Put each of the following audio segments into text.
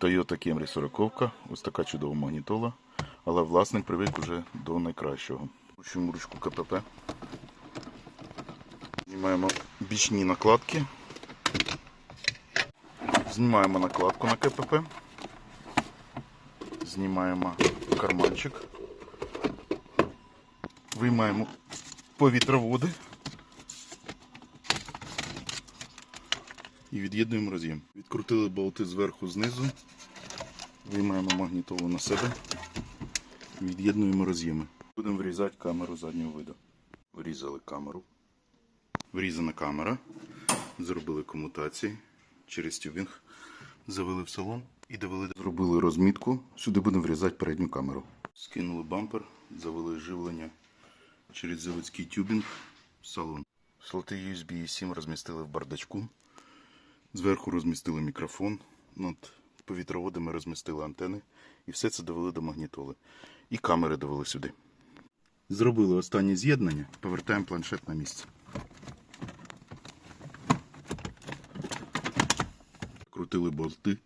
Toyota Camry 40, ось така чудова магнітола, але власник привик уже до найкращого. Включимо ручку КПП. Знімаємо бічні накладки. Знімаємо накладку на КПП. Знімаємо карманчик. Виймаємо повітроводи. І від'єднуємо роз'єм. Відкрутили болти зверху знизу. Виймаємо магнітолу на себе. Від'єднуємо роз'єми. Будемо врізати камеру заднього виду. Врізали камеру. Врізана камера. Зробили комутації через тюбінг. Завели в салон і довели. Зробили розмітку. Сюди будемо врізати передню камеру. Скинули бампер, завели живлення через заводський тюбінг в салон. Слоти USB 7 розмістили в бардачку. Зверху розмістили мікрофон. Над повітроводами розмістили антени. І все це довели до магнітоли. І камери довели сюди. Зробили останнє з'єднання. Повертаємо планшет на місце. Крутили болти.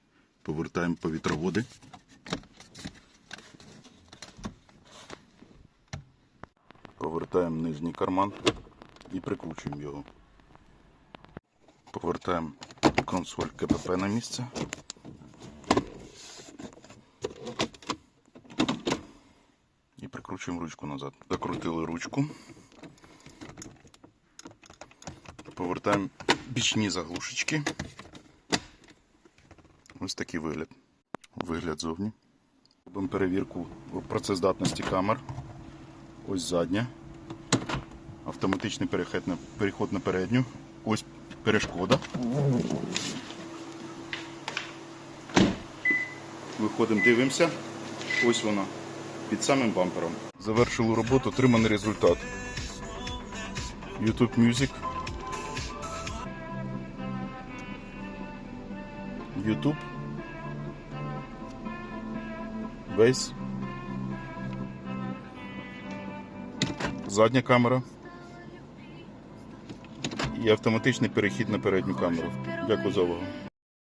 Повертаємо повітроводи. Повертаємо нижній карман і прикручуємо його. Повертаємо консоль КПП на місце. І прикручуємо ручку назад. Докрутили ручку. Повертаємо бічні заглушечки. Ось такий вигляд. Вигляд зовні. Робимо перевірку працездатності камер. Ось задня. Автоматичний переход на передню. Ось перешкода. Виходимо, дивимося. Ось вона. Під самим бампером. Завершили роботу, отриманий результат. YouTube Music. YouTube. Весь. Задня камера. І автоматичний перехід на передню камеру. Дякую за увагу.